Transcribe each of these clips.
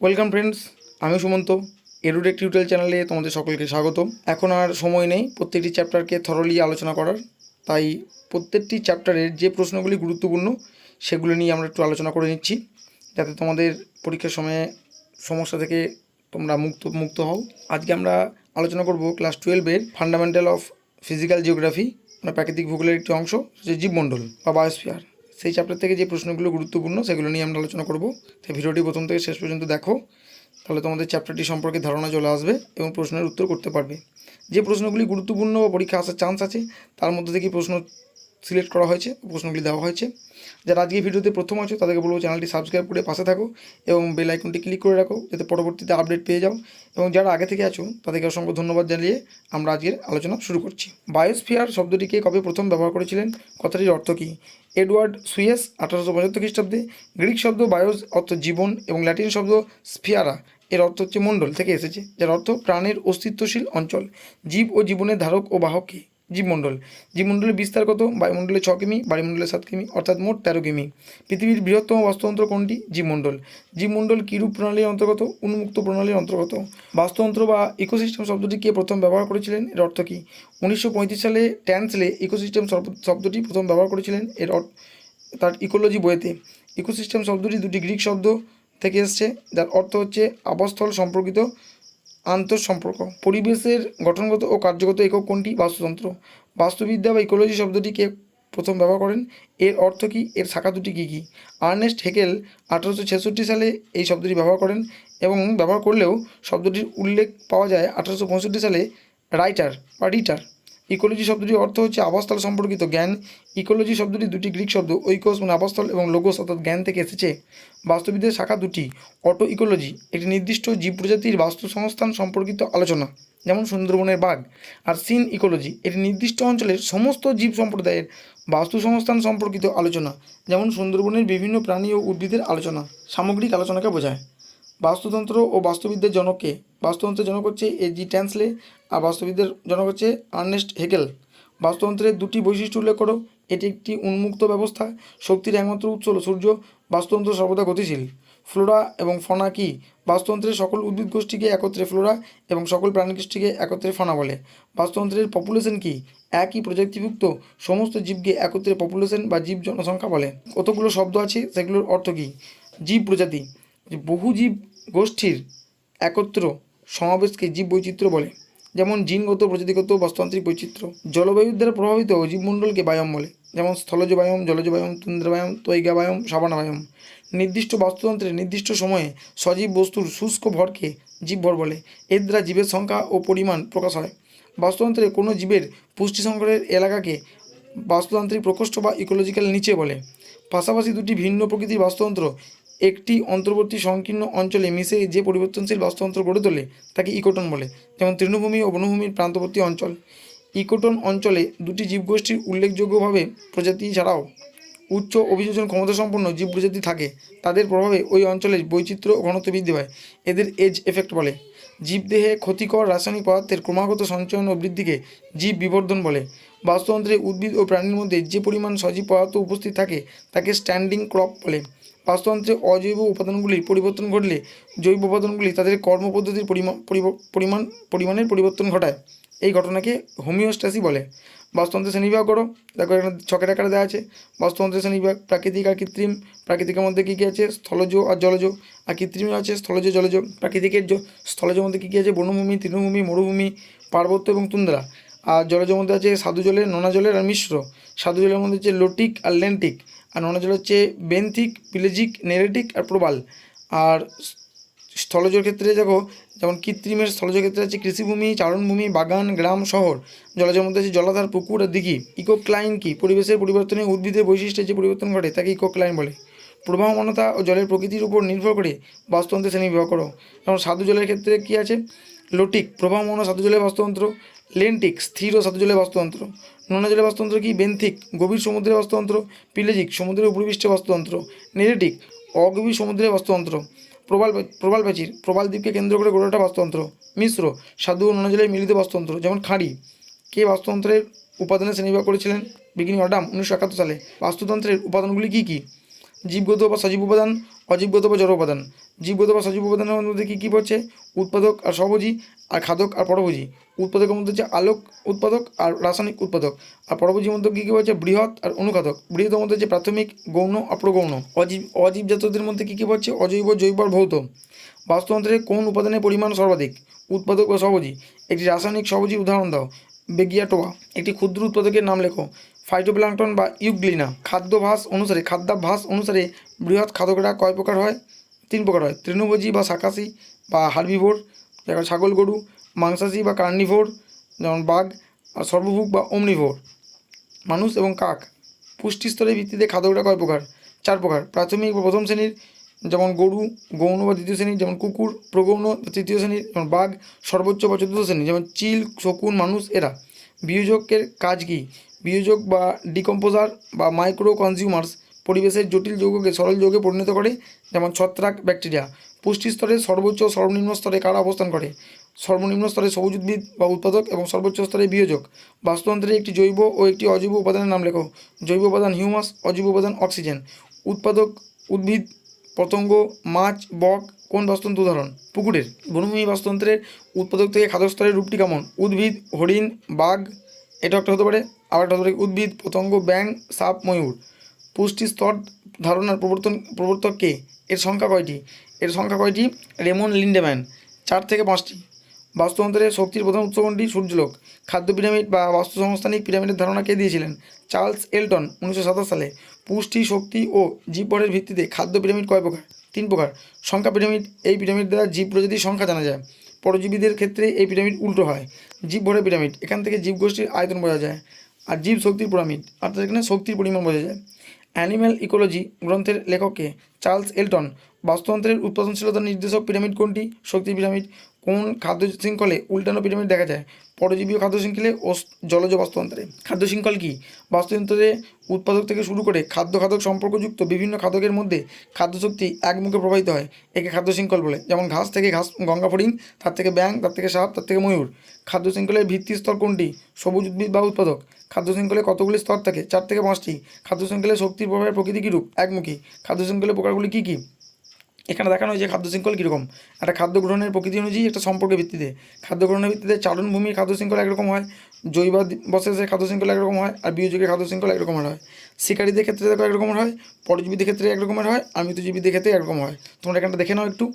Welcome friends আমি Sumanta এরুডেক tutorial চ্যানেলে তোমাদের সকলকে স্বাগত এখন আর সময় নেই প্রত্যেকটি চ্যাপ্টারকে থরলি আলোচনা করার। তাই প্রত্যেকটি চ্যাপ্টারের যে প্রশ্নগুলি গুরুত্বপূর্ণ, সেগুলো নিয়ে আমরা একটু আলোচনা করে নিচ্ছি। যাতে তোমাদের পরীক্ষার সময়ে সমস্যা থেকে তোমরা মুক্ত মুক্ত হও। আজকে আমরা আলোচনা করব ক্লাস টুয়েলভের ফান্ডামেন্টাল অফ ফিজিক্যাল জিওগ্রাফি মানে প্রাকৃতিক ভূগোলের একটি অংশ যে জীবমণ্ডল বা বায়োস্ফিয়ার সেই চ্যাপ্টার থেকে যে প্রশ্নগুলো গুরুত্বপূর্ণ সেগুলো নিয়ে আমরা আলোচনা করব। তাই ভিডিওটি প্রথম থেকে শেষ পর্যন্ত দেখো, তাহলে তোমাদের চ্যাপ্টারটি সম্পর্কে ধারণা চলে আসবে এবং প্রশ্নের উত্তর করতে পারবে। যে প্রশ্নগুলি গুরুত্বপূর্ণ বা পরীক্ষা আসার চান্স আছে, তার মধ্যে থেকে প্রশ্ন সিলেক্ট করা হয়েছে, প্রশ্নগুলি দেওয়া হয়েছে। যারা আজকে ভিডিওতে প্রথম আছো, তাদেরকে বলব চ্যানেলটি সাবস্ক্রাইব করে পাশে থাকো এবং বেল আইকনটি ক্লিক করে রাখো যাতে পরবর্তীতে আপডেট পেয়ে যাও। এবং যারা আগে থেকে আছো, তাদেরকে অসংখ্য ধন্যবাদ জানিয়ে আমরা আজকের আলোচনা শুরু করছি। বায়োস্ফিয়ার শব্দটিকে কবে প্রথম ব্যবহার করেছিলেন, কথাটির অর্থ কী? এডওয়ার্ড সুয়েস আঠারোশো পঁচাত্তর খ্রিস্টাব্দে। গ্রিক শব্দ বায়োস অর্থ জীবন এবং ল্যাটিন শব্দ স্ফিয়ারা। এর অর্থ হচ্ছে মণ্ডল থেকে এসেছে, যার অর্থ প্রাণের অস্তিত্বশীল অঞ্চল। জীব ও জীবনের ধারক ও বাহককে জীবমণ্ডল। জীবমণ্ডলের বিস্তার কত? বায়ুমণ্ডলে ছ কিমি, বায়ুমণ্ডলে সাত কিমি, অর্থাৎ মোট তেরো কিমি। পৃথিবীর বৃহত্তম বাস্তুতন্ত্র কোনটি? জীবমণ্ডল। জীবমণ্ডল কীরূপ প্রণালীর অন্তর্গত? উন্মুক্ত প্রণালীর অন্তর্গত। বাস্তুতন্ত্র বা ইকোসিস্টেম শব্দটি কে প্রথম ব্যবহার করেছিলেন? এর অর্থ কী? উনিশশো পঁয়ত্রিশ সালে ট্যান্সলে ইকোসিস্টেম শব্দটি প্রথম ব্যবহার করেছিলেন। এর তার ইকোলজি বইয়েতে ইকোসিস্টেম শব্দটি দুটি গ্রিক শব্দ থেকে এসছে, যার অর্থ হচ্ছে আবাসস্থল সম্পর্কিত। আন্তঃসম্পর্ক। পরিবেশের গঠনগত ও কার্যগত একক কোনটি? বাস্তুতন্ত্র। বাস্তুবিদ্যা বা ইকোলজি শব্দটিকে প্রথম ব্যবহার করেন? এর অর্থ কী? এর শাখা দুটি কী কী? আর্নেস্ট হেকেল আঠারোশো ছেষট্টি সালে এই শব্দটি ব্যবহার করেন এবং ব্যবহার করলেও শব্দটির উল্লেখ পাওয়া যায় আঠারোশো পঁয়ষট্টি সালে রাইটার বা রিটার। ইকোলজি শব্দটির অর্থ হচ্ছে আবাসস্থল সম্পর্কিত জ্ঞান। ইকোলজি শব্দটি দুটি গ্রিক শব্দ, ঐকোস মানে আবাসস্থল এবং লোগোস অর্থাৎ জ্ঞান থেকে এসেছে। বাস্তুবিদ্যার শাখা দুটি অটো ইকোলজি একটি নির্দিষ্ট জীব প্রজাতির বাস্তু সংস্থান সম্পর্কিত আলোচনা, যেমন সুন্দরবনের বাঘ, আর সিন ইকোলজি, একটি নির্দিষ্ট অঞ্চলের সমস্ত জীব সম্প্রদায়ের বাস্তু সংস্থান সম্পর্কিত আলোচনা, যেমন সুন্দরবনের বিভিন্ন প্রাণী ও উদ্ভিদের আলোচনা, সামগ্রিক আলোচনাকে বোঝায়। বাস্তুতন্ত্র ও বাস্তুবিদ্যার জনককে বাস্তুতন্ত্রের জনক হচ্ছে এ জি ট্যান্সলে আর বাস্তুবিদ্যার জনক হচ্ছে আর্নেস্ট হেকেল বাস্তুতন্ত্রের দুটি বৈশিষ্ট্য উল্লেখ করো। এটি একটি উন্মুক্ত ব্যবস্থা, শক্তির একমাত্র উৎস হল সূর্য। বাস্তুতন্ত্র সর্বদা গতিশীল। ফ্লোরা এবং ফনা কি? বাস্তুতন্ত্রের সকল উদ্ভিদ গোষ্ঠীকে একত্রে ফ্লোরা এবং সকল প্রাণী গোষ্ঠীকে একত্রে ফনা বলে। বাস্তুতন্ত্রের পপুলেশন কি? একই প্রজাতিভুক্ত সমস্ত জীবকে একত্রে পপুলেশন বা জীব জনসংখ্যা বলে। কতগুলো শব্দ আছে? সেগুলোর অর্থ কী? জীব প্রজাতি। বহু জীব গোষ্ঠীর একত্র সমাবেশকে জীব বৈচিত্র্য বলে, যেমন জিনগত, প্রজাতিগত বাস্তুতান্ত্রিক বৈচিত্র্য। জলবায়ুর দ্বারা প্রভাবিত জীবমণ্ডলকে বায়ম বলে, যেমন স্থলজ বায়ম, জলজ বায়ম, তুন্দ্রা বায়ম, তৈগা বায়ম, সাবানা বায়ম। নির্দিষ্ট বাস্তুতন্ত্রে নির্দিষ্ট সময়ে সজীব বস্তুর শুষ্ক ভরকে জীবভর বলে, এর দ্বারা জীবের সংখ্যা ও পরিমাণ প্রকাশ হয়। বাস্তুতন্ত্রে কোনো জীবের পুষ্টি সংকটের এলাকাকে বাস্তুতান্ত্রিক প্রকোষ্ঠ বা ইকোলজিক্যাল নিচে বলে। পাশাপাশি দুটি ভিন্ন প্রকৃতির বাস্তুতন্ত্র একটি অন্তর্বর্তী সংকীর্ণ অঞ্চলে মিশে যে পরিবর্তনশীল বাস্তুতন্ত্র গড়ে তোলে, তাকে ইকোটন বলে, যেমন তৃণভূমি ও বনভূমির প্রান্তবর্তী অঞ্চল। ইকোটন অঞ্চলে দুটি জীবগোষ্ঠীর উল্লেখযোগ্যভাবে প্রজাতি ছাড়াও উচ্চ অভিযোজন ক্ষমতা সম্পন্ন জীব প্রজাতি থাকে। তাদের প্রভাবে ওই অঞ্চলের বৈচিত্র্য ও ঘনত্ব বৃদ্ধি পায়। এদের এজ এফেক্ট বলে। জীবদেহে ক্ষতিকর রাসায়নিক পদার্থের ক্রমাগত সঞ্চয়ন ও বৃদ্ধিকে জীব বিবর্ধন বলে। বাস্তুতন্ত্রে উদ্ভিদ ও প্রাণীর মধ্যে যে পরিমাণ সজীব পদার্থ উপস্থিত থাকে, তাকে স্ট্যান্ডিং ক্রপ বলে। বাস্তুতন্ত্রে অজৈব উপাদানগুলির পরিবর্তন ঘটলে জৈব উপাদানগুলি তাদের কর্মপদ্ধতির পরিমাণ, পরিমাণের পরিবর্তন ঘটায়। এই ঘটনাকে হোমিওস্ট্যাসি বলে। বাস্তুতন্ত্রের শ্রেণীবিভাগ করো। দেখো এখানে ছকের আকারে দেওয়া আছে। বাস্তুতন্ত্রের শ্রেণীবিভাগ প্রাকৃতিক আর কৃত্রিম। প্রাকৃতিকের মধ্যে কী কী আছে? স্থলজ আর জলজ। আর কৃত্রিম আছে স্থলজ, জলজ। প্রাকৃতিকের স্থলজের মধ্যে কী কী আছে? বনভূমি, তৃণভূমি, মরুভূমি, পার্বত্য এবং তুন্দ্রা। আর জলজের মধ্যে আছে সাধু জলের নোনা জলের আর মিশ্র। সাধু জলের মধ্যে হচ্ছে লোটিক আর ল্যান্টিক আর নোনা জল হচ্ছে বেন্থিক, পিলেজিক, নেরেটিক আর প্রবাল। আর স্থলজের ক্ষেত্রে দেখো, যেমন কৃত্রিমের স্থলজ ক্ষেত্রে আছে কৃষিভূমি, চারণভূমি, বাগান, গ্রাম, শহর। জলজের মধ্যে আছে জলাধার, পুকুর আর দিঘি। ইকোক্লাইন কি? পরিবেশের পরিবর্তনে উদ্ভিদের বৈশিষ্ট্যে যে পরিবর্তন ঘটে, তাকে ইকোক্লাইন বলে। প্রবাহমানতা ও জলের প্রকৃতির উপর নির্ভর করে বাস্তুতন্ত্রের শ্রেণি বিভাগ করো। যেমন সাধু জলের ক্ষেত্রে কী আছে? লোটিক প্রবাহমান ও সাধু জলের বাস্তুতন্ত্র। লেন্টিক, স্থির ও সাধু জলের বাস্তুতন্ত্র। নোনা জলের বাস্তুতন্ত্র কি? বেন্থিক, গভীর সমুদ্রের বাস্তুতন্ত্র। পিলেজিক, সমুদ্রের উপরিপৃষ্ঠে বাস্তুতন্ত্র। নেরেটিক, অগভীর সমুদ্রের বাস্তুতন্ত্র। প্রবাল প্রবাল প্রাচীর, প্রবাল দ্বীপকে কেন্দ্র করে গড়ে ওঠা বাস্তুতন্ত্র। মিশ্র, সাধু ও নোনা জলের মিলিত বাস্তুতন্ত্র। যেমন খাঁড়ি। কে বাস্তুতন্ত্রের উপাদানের শ্রেণীবিভাগ করেছিলেন? বিজ্ঞানী অডাম, উনিশশো একাত্তর সালে। বাস্তুতন্ত্রের উপাদানগুলি কী কী? জীবগত বা সজীব উপাদান, অজীবগত বা জড় উপাদান। জীবগত বা সজীব উপাদানের মধ্যে কী কী পড়ছে? উৎপাদক আর স্বভোজী আর খাদক আর পরভোজী। উৎপাদকের মধ্যে হচ্ছে আলোক উৎপাদক আর রাসায়নিক উৎপাদক। আর পরভোজীর মধ্যে কী কী পড়ছে? বৃহৎ আর অনুঘাতক। বৃহতের মধ্যে হচ্ছে প্রাথমিক, গৌণ অপ্রগৌণ অজীব অজীব জাতদের মধ্যে কী কী পড়ছে? অজৈব, জৈব আর ভৌত। বাস্তুতন্ত্রে কোন উপাদানের পরিমাণ সর্বাধিক? উৎপাদক বা সহজী একটি রাসায়নিক সহজী উদাহরণ দাও। বেগিয়াটোয়া একটি ক্ষুদ্র উৎপাদকের নাম লেখো। ফাইটোপ্ল্যাঙ্কটন বা ইউগ্লিনা খাদ্যভাস অনুসারে, খাদ্যাভ্যাস অনুসারে বৃহৎ খাদকরা কয় প্রকার হয়? তিন প্রকার হয়। তৃণভোজী বা শাকাসি বা হার্বিভোর, যেমন ছাগল গরু, মাংসাশী বা কার্নিভোর যেমন বাঘ, আর সর্বভুক বা অমনিভোর। মানুষ এবং কাক, পুষ্টিস্তরের ভিত্তিতে খাদকরা কয় প্রকার? চার প্রকার। প্রাথমিক বা প্রথম শ্রেণির, যেমন গরু, গৌণ বা দ্বিতীয় শ্রেণির, যেমন কুকুর, প্রগৌণ তৃতীয় শ্রেণির, যেমন বাঘ, সর্বোচ্চ বা চতুর্থ শ্রেণি যেমন চিল, শকুন, মানুষ, এরা। বিয়োজকের কাজ কী? বিয়োজক বা ডিকম্পোজার বা মাইক্রো কনজিউমার্স পরিবেশের জটিল যৌগকে সরল যৌগে পরিণত করে, যেমন ছত্রাক ব্যাকটেরিয়া। পুষ্টি স্তরের সর্বোচ্চ সর্বনিম্ন স্তরে কারা অবস্থান করে? সর্বনিম্ন স্তরে সবুজ উদ্ভিদ বা উৎপাদক এবং সর্বোচ্চ স্তরে বিয়োজক। বাস্তুতন্ত্রে একটি জৈব ও একটি অজৈব উপাদানের নাম লেখো। জৈব উপাদান হিউমাস, অজৈব উপাদান অক্সিজেন। উৎপাদক উদ্ভিদ, পতঙ্গ, মাছ, বক, কোন বাস্তুতন্ত্র উদাহরণ? পুকুরের। বনভূমি বাস্তুতন্ত্রের উৎপাদক থেকে খাদ্য স্তরের রূপটি কেমন? উদ্ভিদ, হরিণ, বাঘ, এটা একটা হতে পারে। আবার একটা হতে পারে উদ্ভিদ, পতঙ্গ ব্যাং সাপ, ময়ূর। পুষ্টি স্তর ধারণার প্রবর্তন, প্রবর্তক কে? এর সংখ্যা কয়টি? এর সংখ্যা কয়টি? Raymond Lindeman. চার থেকে পাঁচটি। বাস্তুতন্ত্রের শক্তির প্রধান উৎস সূর্যলোক। খাদ্য পিরামিড বা বাস্তু সংস্থানিক পিরামিডের ধারণা কে দিয়েছিলেন? চার্লস এলটন, উনিশশো সাতাশ সালে। পুষ্টি, শক্তি ও জীবভরের ভিত্তিতে খাদ্য পিরামিড কয় প্রকার? তিন প্রকার। সংখ্যা পিরামিড, এই পিরামিড দ্বারা জীব প্রজাতির সংখ্যা জানা যায়। পরজীবীদের ক্ষেত্রে এই পিরামিড উল্টো হয়। জীব জীবভরের পিরামিড, এখান থেকে জীবগোষ্ঠীর আয়তন বোঝা যায়। আর জীব শক্তির পিরামিড, অর্থাৎ এখানে শক্তির পরিমাণ বোঝা যায়। অ্যানিম্যাল ইকোলজি গ্রন্থের লেখককে চার্লস এলটন, বাস্তুতন্ত্রের উৎপাদনশীলতা নির্দেশক পিরামিড কোনটি? শক্তি পিরামিড। কোন খাদ্য শৃঙ্খলে উল্টানো পিরামিড দেখা যায়? পরজীবীয় খাদ্য শৃঙ্খলে ও জলজ বাস্তুতন্ত্রে। খাদ্য শৃঙ্খল কী? বাস্তুতন্ত্রে উৎপাদক থেকে শুরু করে খাদ্য খাদক সম্পর্কযুক্ত বিভিন্ন খাদকের মধ্যে খাদ্য শক্তি একমুখে প্রবাহিত হয়। একে খাদ্য শৃঙ্খল বলে। যেমন ঘাস থেকে ঘাস, গঙ্গা ফড়িং, তার থেকে ব্যাং তার থেকে সাপ, তার থেকে ময়ূর। খাদ্য শৃঙ্খলের ভিত্তি স্তর কোনটি? সবুজ উদ্ভিদ বা উৎপাদক। খাদ্য শৃঙ্খলে কতগুলি স্তর থাকে? চার থেকে পাঁচটি। খাদ্য শৃঙ্খলে শক্তির প্রভাবের প্রকৃতি কী রূপ একমুখী। খাদ্য শৃঙ্খলের প্রকারগুলি কী কী? এখানে দেখানো হয়েছে খাদ্য শৃঙ্খল কীরকম? একটা খাদ্য গ্রহণের প্রকৃতি অনুযায়ী একটা সম্পর্কের ভিত্তিতে। খাদ্য গ্রহণের ভিত্তিতে চারণভূমির খাদ্য শৃঙ্খলা একরকম হয়, জৈব জৈবাবশেষের খাদ্য শৃঙ্খলা একরকম হয়, আর বিয়োজকের খাদ্য শৃঙ্খলা একরকমের হয়। শিকারীদের ক্ষেত্রে দেখো একরকমের হয়, পরজীবীদের ক্ষেত্রে একরকমের হয়, আর মৃতজীবীদের ক্ষেত্রে একরকম হয়। তোমরা এখানটা দেখে নাও একটু।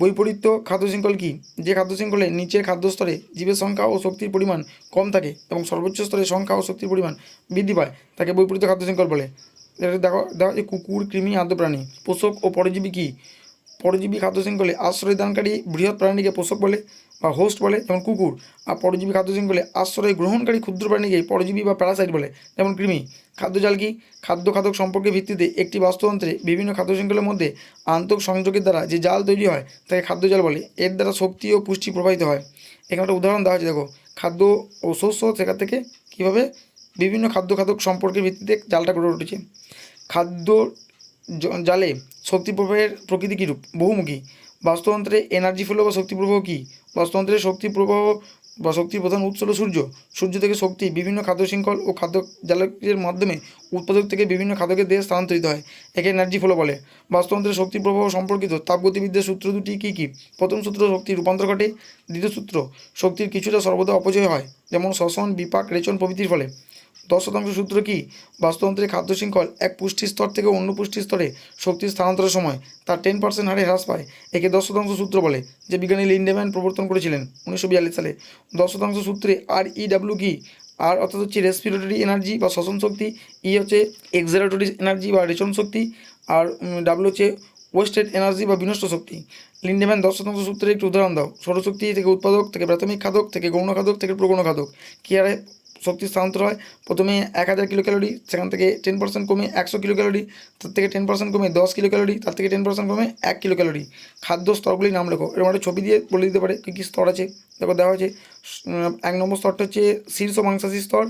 বৈপরীত্য খাদ্য শৃঙ্খল কী? যে খাদ্য শৃঙ্খলে নিচের খাদ্য স্তরে জীবের সংখ্যা ও শক্তির পরিমাণ কম থাকে এবং সর্বোচ্চ স্তরে সংখ্যা ও শক্তির পরিমাণ বৃদ্ধি পায়, তাকে বৈপরীত্য খাদ্য শৃঙ্খল বলে। দেখো দেখো কুকুর, কৃমি আদ্য প্রাণী পোষক ও পরজীবী কী? পরজীবী খাদ্য শৃঙ্খলে আশ্রয়দানকারী, বৃহৎ প্রাণীকে পোষক বলে বা হোস্ট বলে, যেমন কুকুর। আর পরজীবী খাদ্য শৃঙ্খলে আশ্রয় গ্রহণকারী ক্ষুদ্র প্রাণীকে পরজীবী বা প্যারাসাইট বলে, যেমন কৃমি। খাদ্যজাল কি? খাদ্য খাদক সম্পর্কের ভিত্তিতে একটি বাস্তুতন্ত্রে বিভিন্ন খাদ্য শৃঙ্খলের মধ্যে আন্তঃ সংযোগের দ্বারা যে জাল তৈরি হয়, তাকে খাদ্যজাল বলে। এর দ্বারা শক্তি ও পুষ্টি প্রবাহিত হয়। এখানে একটা উদাহরণ দেওয়া হয়েছে, দেখো। খাদ্য ও শস্য সেখান থেকে কীভাবে বিভিন্ন খাদ্য খাদক সম্পর্কের ভিত্তিতে জালটা গড়ে উঠেছে। খাদ্য জালে শক্তি প্রবাহের প্রকৃতি কীরূপ? বহুমুখী। বাস্তুতন্ত্রে এনার্জি ফ্লো বা শক্তি প্রবাহ কী? বাস্তুতন্ত্রের শক্তি প্রবাহ বা শক্তির প্রধান উৎস হলো সূর্য। সূর্য থেকে শক্তি বিভিন্ন খাদ্য শৃঙ্খল ও খাদ্য জালকের মাধ্যমে উৎপাদক থেকে বিভিন্ন খাদকের দেহে স্থানান্তরিত হয়, একে এনার্জি ফ্লো বলে। বাস্তুতন্ত্রের শক্তি প্রবাহ সম্পর্কিত তাপগতিবিদ্যার সূত্র দুটি কী কী? প্রথম সূত্র শক্তি রূপান্তর ঘটে, দ্বিতীয় সূত্র শক্তির কিছুটা সর্বদা অপচয় হয়, যেমন শ্বসন, বিপাক, রেচন প্রভৃতির ফলে। দশ শতাংশ সূত্র কি? বাস্তুতন্ত্রের খাদ্য শৃঙ্খল এক পুষ্টি স্তর থেকে অন্য পুষ্টি স্তরে শক্তির স্থানান্তরের সময় তার টেন পার্সেন্ট হারে হ্রাস পায়। একে দশ শতাংশ সূত্র বলে, যে বিজ্ঞানী লিন্ডেম্যান প্রবর্তন করেছিলেন উনিশশো বিয়াল্লিশ সালে। দশ শতাংশ সূত্রে আর ই ডাব্লিউ কি? আর অর্থাৎ হচ্ছে রেসপিরেটরি এনার্জি বা শ্বসন শক্তি ই হচ্ছে এক্সারেটরি এনার্জি বা রেচন শক্তি, আর ডাব্লিউ হচ্ছে ওয়েস্টেড এনার্জি বা বিনষ্ট শক্তি। লিন্ডেম্যান দশ শতাংশ সূত্রে একটি উদাহরণ দাও। সৌরশক্তি থেকে উৎপাদক থেকে প্রাথমিক খাদক থেকে গৌণ খাদক থেকে প্রগৌণ খাদক। কী হারে শক্তি স্থানান্তর হয়। প্রথমে এক হাজার কিলো ক্যালোরি সেখান থেকে টেন পার্সেন্ট কমে একশো কিলো ক্যালোরি তার থেকে টেন পার্সেন্ট কমে দশ কিলো ক্যালোরি তার থেকে টেন পার্সেন্ট কমে এক কিলো ক্যালোরি খাদ্য স্তরগুলি নাম লেখো। এরকম একটা ছবি দিয়ে বলে দিতে পারে কী কী স্তর আছে। দেখো দেওয়া হয়েছে এক নম্বর স্তরটা হচ্ছে শীর্ষ মাংসাশী স্তর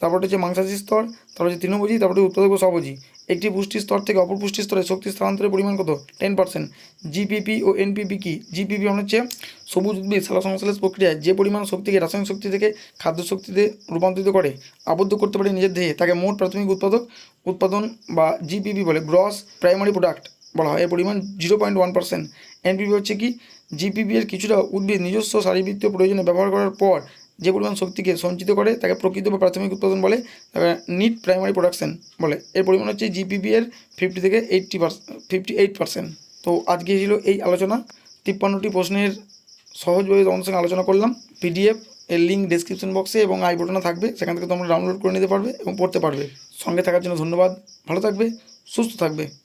তারপর হচ্ছে মাংসাশী স্তর, তারপর হচ্ছে তৃণভোজী, তারপরে উৎপাদক ও স্বভোজী একটি পুষ্টি স্তর থেকে অপর পুষ্টি স্তরে শক্তি স্থানান্তরের পরিমাণ কত? টেন পার্সেন্ট জিপিপি ও এনপিপি কি? জিপিপি মানে হচ্ছে সবুজ উদ্ভিদ, সালা সংশ্লেষ প্রক্রিয়ায় যে পরিমাণ শক্তিকে, রাসায়নিক শক্তি থেকে খাদ্য শক্তিতে রূপান্তরিত করে, আবদ্ধ করতে পারে নিজের দেহে, তাকে মোট প্রাথমিক উৎপাদক, উৎপাদন বা জিপিপি বলে গ্রস প্রাইমারি প্রোডাক্ট বলা হয়। এর পরিমাণ zero point one percent NPV হচ্ছে কি? জিপিপি এর কিছুটা উদ্ভিদ নিজস্ব শারীরবৃত্তীয় প্রয়োজনে ব্যবহার করার পর যে পরিমাণ শক্তিকে সঞ্চিত করে তাকে প্রকৃত বা প্রাথমিক উৎপাদন বলে, তাকে নিট প্রাইমারি প্রোডাকশন বলে। এর পরিমাণ হচ্ছে জিপিপি এর ফিফটি থেকে এইটটি ফিফটি এইট পার্সেন্ট তো আজকে ছিল এই আলোচনা। তিপ্পান্নটি প্রশ্নের সহজভাবে তোমাদের সঙ্গে আলোচনা করলাম। পিডিএফ এর লিঙ্ক ডেসক্রিপশন বক্সে এবং আই বটনে থাকবে। সেখান থেকে তোমরা ডাউনলোড করে নিতে পারবে এবং পড়তে পারবে। সঙ্গে থাকার জন্য ধন্যবাদ। ভালো থাকবে, সুস্থ থাকবে।